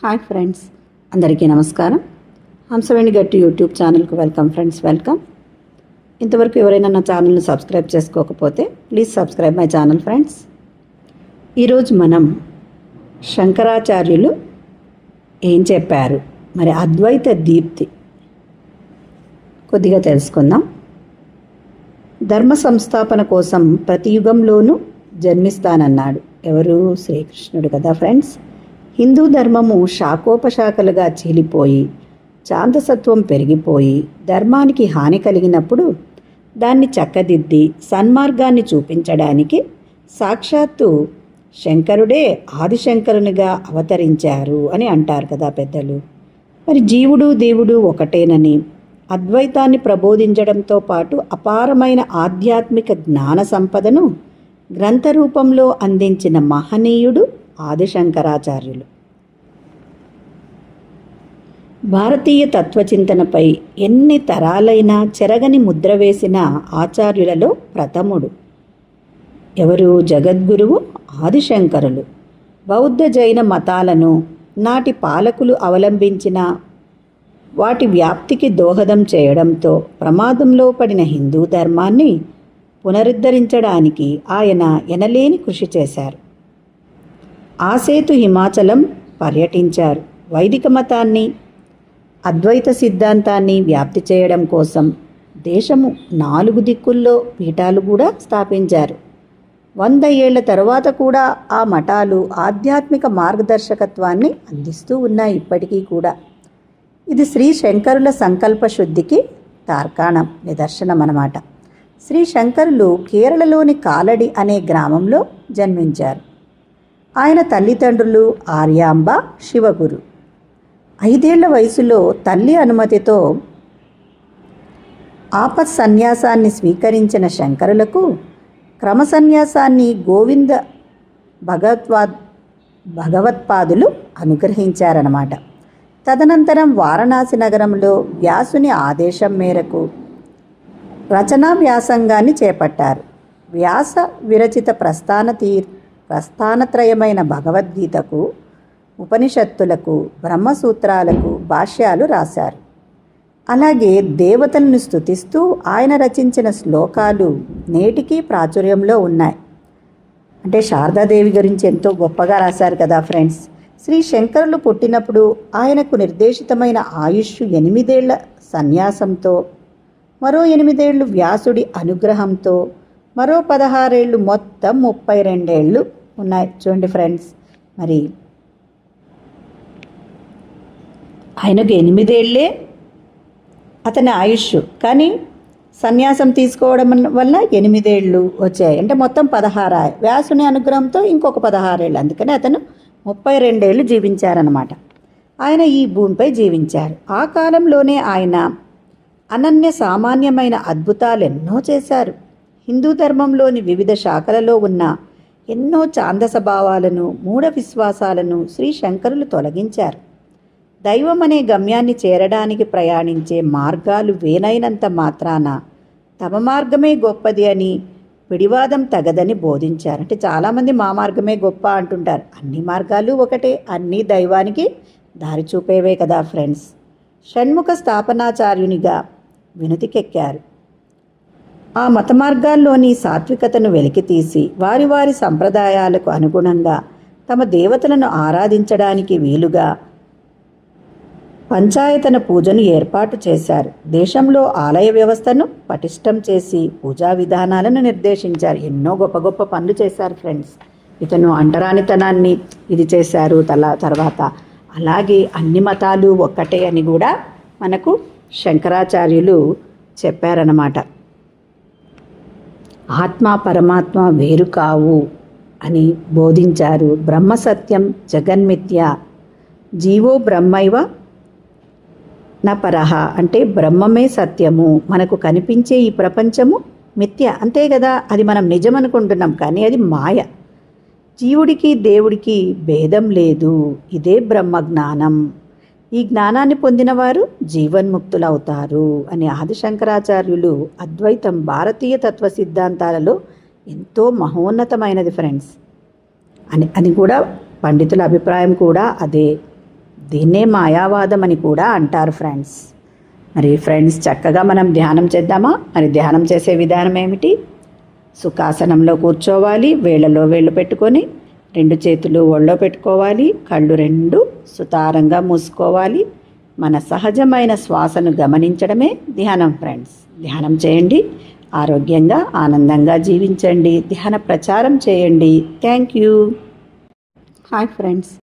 Hi friends అందరికీ నమస్కారం. హంసవేణి గట్టి యూట్యూబ్ ఛానల్కు వెల్కమ్ ఫ్రెండ్స్ వెల్కమ్. ఇంతవరకు ఎవరైనా నా ఛానల్ని సబ్స్క్రైబ్ చేసుకోకపోతే please subscribe my channel friends. ఈరోజు మనం శంకరాచార్యులు ఏం చెప్పారు? మరి అద్వైత దీప్తి కొద్దిగా తెలుసుకుందాం. ధర్మ సంస్థాపన కోసం ప్రతి యుగంలోనూ జన్మిస్తానన్నాడు. ఎవరు? శ్రీకృష్ణుడు కదా ఫ్రెండ్స్. హిందూ ధర్మము శాఖోపశాఖలుగా చీలిపోయి చాందసత్వం పెరిగిపోయి ధర్మానికి హాని కలిగినప్పుడు దాన్ని చక్కదిద్ది సన్మార్గాన్ని చూపించడానికి సాక్షాత్తు శంకరుడే ఆదిశంకరునిగా అవతరించారు అని అంటారు కదా పెద్దలు. మరి జీవుడు దేవుడు ఒకటేనని అద్వైతాన్ని ప్రబోధించడంతో పాటు అపారమైన ఆధ్యాత్మిక జ్ఞాన సంపదను గ్రంథ రూపంలో అందించిన మహనీయుడు ఆదిశంకరాచార్యులు. భారతీయ తత్వచింతనపై ఎన్ని తరాలైనా చెరగని ముద్ర వేసిన ఆచార్యులలో ప్రథముడు. ఎవరు? జగద్గురువు ఆదిశంకరులు. బౌద్ధ జైన మతాలను నాటి పాలకులు అవలంబించిన వాటి వ్యాప్తికి దోహదం చేయడంతో ప్రమాదంలో పడిన హిందూ ధర్మాన్ని పునరుద్ధరించడానికి ఆయన ఎనలేని కృషి చేశారు. ఆసేతు హిమాచలం పర్యటించారు. వైదిక మతాన్ని అద్వైత సిద్ధాంతాన్ని వ్యాప్తి చేయడం కోసం దేశము నాలుగు దిక్కుల్లో పీఠాలు కూడా స్థాపించారు. వంద ఏళ్ళ తర్వాత కూడా ఆ మఠాలు ఆధ్యాత్మిక మార్గదర్శకత్వాన్ని అందిస్తూ ఉన్నాయి ఇప్పటికీ కూడా. ఇది శ్రీ శంకరుల సంకల్ప శుద్ధికి తార్కాణం నిదర్శనం అన్నమాట. శ్రీ శంకరులు కేరళలోని కాలడి అనే గ్రామంలో జన్మించారు. ఆయన తల్లిదండ్రులు ఆర్యాంబ శివగురు. ఐదేళ్ళ వయసులో తల్లి అనుమతితో ఆపత్ సన్యాసాన్ని స్వీకరించిన శంకరులకు క్రమ సన్యాసాన్ని గోవింద భగవత్వా భగవత్పాదులు అనుగ్రహించారన్నమాట. తదనంతరం వారణాసి నగరంలో వ్యాసుని ఆదేశం మేరకు రచనా వ్యాసంగాన్ని చేపట్టారు. వ్యాస విరచిత ప్రస్థాన తీర్ ప్రస్థానత్రయమైన భగవద్గీతకు ఉపనిషత్తులకు బ్రహ్మసూత్రాలకు భాష్యాలు రాశారు. అలాగే దేవతలను స్తుతిస్తూ ఆయన రచించిన శ్లోకాలు నేటికీ ప్రాచుర్యంలో ఉన్నాయి. అంటే శారదాదేవి గురించి ఎంతో గొప్పగా రాశారు కదా ఫ్రెండ్స్. శ్రీ శంకరులు పుట్టినప్పుడు ఆయనకు నిర్దేశితమైన ఆయుష్ ఎనిమిదేళ్ళ సన్యాసంతో మరో ఎనిమిదేళ్ళు వ్యాసుడి అనుగ్రహంతో మరో పదహారేళ్ళు మొత్తం ముప్పై రెండేళ్ళు ఉన్నాయి. చూడండి ఫ్రెండ్స్. మరి ఆయనకు ఎనిమిదేళ్ళే అతని ఆయుష్ కానీ సన్యాసం తీసుకోవడం వల్ల ఎనిమిదేళ్ళు వచ్చాయి. అంటే మొత్తం పదహారు వ్యాసుని అనుగ్రహంతో ఇంకొక పదహారేళ్ళు. అందుకని అతను ముప్పై రెండేళ్ళు జీవించారనమాట ఆయన ఈ భూమిపై జీవించారు. ఆ కాలంలోనే ఆయన అనన్య సామాన్యమైన అద్భుతాలు ఎన్నో చేశారు. హిందూ ధర్మంలోని వివిధ శాఖలలో ఉన్న ఎన్నో ఛాందసభావాలను మూఢ విశ్వాసాలను శ్రీ శంకరులు తొలగించారు. దైవం అనే గమ్యాన్ని చేరడానికి ప్రయాణించే మార్గాలు వేనైనంత మాత్రాన తమ మార్గమే గొప్పది అని పిడివాదం తగదని బోధించారు. అంటే చాలామంది మా మార్గమే గొప్ప అంటుంటారు. అన్ని మార్గాలు ఒకటే అన్ని దైవానికి దారి చూపేవే కదా ఫ్రెండ్స్. షణ్ముఖ స్థాపనాచార్యునిగా వినుతికెక్కారు. ఆ మత మార్గాల్లోని సాత్వికతను వెలికితీసి వారి వారి సంప్రదాయాలకు అనుగుణంగా తమ దేవతలను ఆరాధించడానికి వీలుగా పంచాయతన పూజను ఏర్పాటు చేశారు. దేశంలో ఆలయ వ్యవస్థను పటిష్టం చేసి పూజా విధానాలను నిర్దేశించారు. ఎన్నో గొప్ప గొప్ప పనులు చేశారు ఫ్రెండ్స్. ఇతను అంటరానితనాన్ని ఇది చేశారు. తల తర్వాత అలాగే అన్ని మతాలు ఒక్కటే అని కూడా మనకు శంకరాచార్యులు చెప్పారన్నమాట. ఆత్మ పరమాత్మ వేరు కావు అని బోధించారు బ్రహ్మ సత్యం జగన్మిథ్య జీవో బ్రహ్మైవ నపరహ పరహ అంటే బ్రహ్మమే సత్యము. మనకు కనిపించే ఈ ప్రపంచము మిథ్య. అంతే కదా అది మనం నిజం అనుకుంటున్నాం కానీ అది మాయ. జీవుడికి దేవుడికి భేదం లేదు. ఇదే బ్రహ్మ జ్ఞానం. ఈ జ్ఞానాన్ని పొందినవారు జీవన్ముక్తులవుతారు అని ఆదిశంకరాచార్యులు అద్వైతం భారతీయ తత్వ సిద్ధాంతాలలో ఎంతో మహోన్నతమైనది ఫ్రెండ్స్. అని అని కూడా పండితుల అభిప్రాయం కూడా అదే. దీన్నే మాయావాదం అని కూడా అంటారు ఫ్రెండ్స్. మరి ఫ్రెండ్స్ చక్కగా మనం ధ్యానం చేద్దామా? మరి ధ్యానం చేసే విధానం ఏమిటి? సుఖాసనంలో కూర్చోవాలి వేళ్ళలో వేళ్ళు పెట్టుకొని రెండు చేతులు ఒళ్ళో పెట్టుకోవాలి కళ్ళు రెండు సుతారంగా మూసుకోవాలి. మన సహజమైన శ్వాసను గమనించడమే ధ్యానం ఫ్రెండ్స్. ధ్యానం చేయండి ఆరోగ్యంగా ఆనందంగా జీవించండి. ధ్యాన ప్రచారం చేయండి. Thank you. Hi friends.